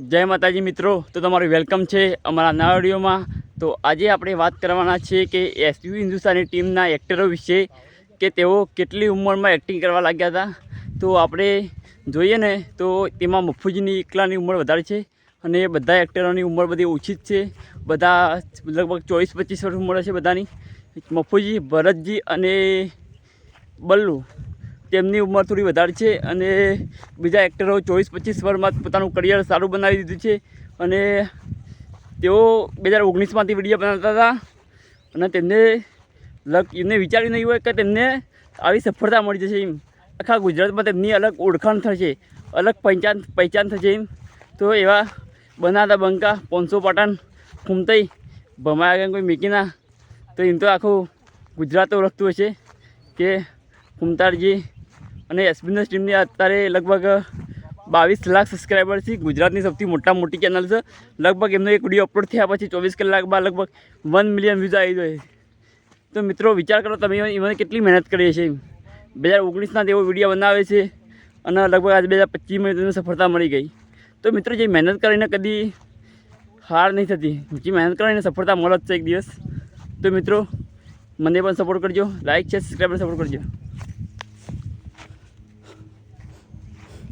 જય માતાજી મિત્રો, તો તમારું વેલકમ છે અમારા નવા વિડીયોમાં. તો આજે આપણે વાત કરવાના છીએ કે એસયુ હિન્દુસ્તાની ટીમના એક્ટરો વિશે, કે તેઓ કેટલી ઉંમરમાં એક્ટિંગ કરવા લાગ્યા હતા. તો આપણે જોઈએ ને, તો તેમાં મફુજીની એકલાની ઉંમર વધારે છે અને બધા એક્ટરોની ઉંમર બધી ઓછી જ છે. બધા લગભગ ચોવીસ પચીસ વર્ષ ઉંમર છે બધાની. મફુજી, ભરતજી અને બલ્લુ. તેમની ઉંમર થોડી વધારે છે અને બીજા એક્ટરો ચોવીસ, પચીસ વર્ષમાં પોતાનું કરિયર સારું બનાવી દીધું છે. અને તેઓ બે હજાર ઓગણીસમાંથી વીડિયો બનાવતા હતા. અને તેમને લગ, એમને વિચાર્યું નહીં હોય કે તેમને આવી સફળતા મળી જશે એમ. આખા ગુજરાતમાં તેમની અલગ ઓળખાણ થશે, અલગ પહેચાન પહેચાન થશે એમ. તો એવા બનાતા બંકા પોનસો પાટણ, ખૂમતઈ ભમાયા ગયા કોઈ મીકીના, તો એમ તો આખું ગુજરાત ઓળખતું હશે કે કુમતારજી અને એસબીએસ ટીમની અત્યારે લગભગ બાવીસ લાખ સબસ્ક્રાઈબર છે. ગુજરાતની સૌથી મોટા મોટી ચેનલ છે. લગભગ એમનો એક વીડિયો અપલોડ થયા પછી ચોવીસ કલાક બાદ લગભગ વન મિલિયન વ્યૂઝ આવી જાય તો મિત્રો, વિચાર કરો તમે એમને કેટલી મહેનત કરી છે બે હજાર ઓગણીસના તેઓ વીડિયો બનાવે છે અને લગભગ આજે બે હજાર પચીસમાં તેમને સફળતા મળી ગઈ. તો મિત્રો, જે મહેનત કરીને કદી હાર નહીં થતી. જે મહેનત કરીને સફળતા મળે જ છે એક દિવસ. તો મિત્રો, મને પણ સપોર્ટ કરજો. લાઇક છે સબસ્ક્રાઈબર સપોર્ટ કરજો.